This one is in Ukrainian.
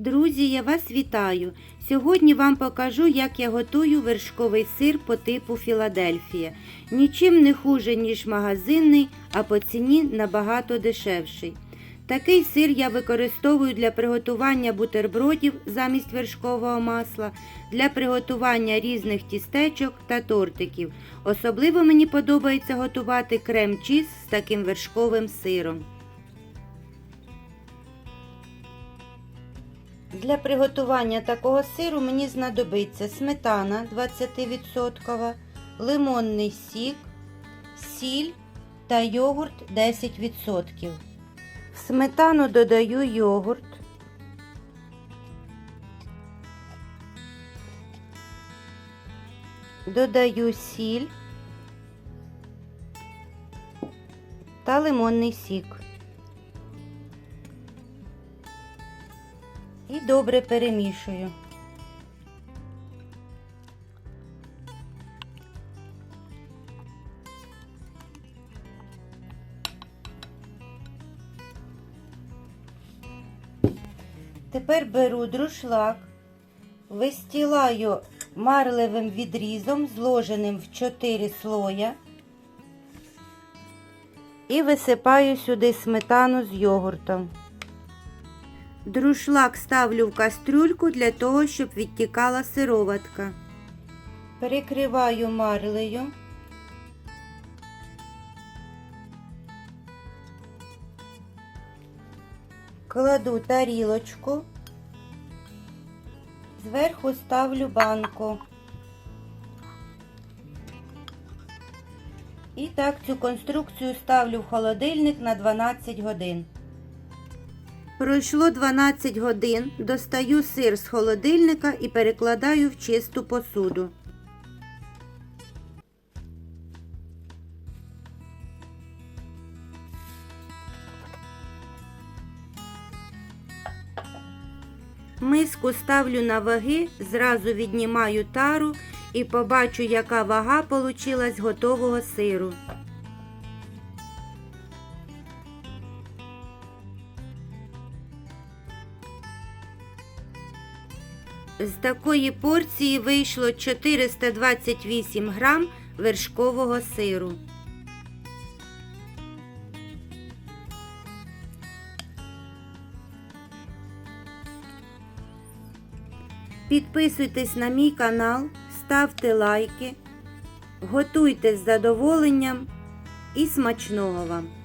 Друзі, я вас вітаю! Сьогодні вам покажу, як я готую вершковий сир по типу Філадельфія. Нічим не хуже, ніж магазинний, а по ціні набагато дешевший. Такий сир я використовую для приготування бутербродів замість вершкового масла, для приготування різних тістечок та тортиків. Особливо мені подобається готувати крем-чіз з таким вершковим сиром. Для приготування такого сиру мені знадобиться сметана 20%, лимонний сік, сіль та йогурт 10%. В сметану додаю йогурт. Додаю сіль та лимонний сік. І добре перемішую. Тепер беру друшлак, вистілаю марлевим відрізом, зложеним в 4 слоя, і висипаю сюди сметану з йогуртом. Друшлак ставлю в кастрюльку для того, щоб відтікала сироватка. Перекриваю марлею. Кладу тарілочку, зверху ставлю банку. І так цю конструкцію ставлю в холодильник на 12 годин. Пройшло 12 годин, достаю сир з холодильника і перекладаю в чисту посуду. Миску ставлю на ваги, зразу віднімаю тару і побачу, яка вага получилась готового сиру. З такої порції вийшло 428 грам вершкового сиру. Підписуйтесь на мій канал, ставте лайки, готуйте з задоволенням і смачного вам!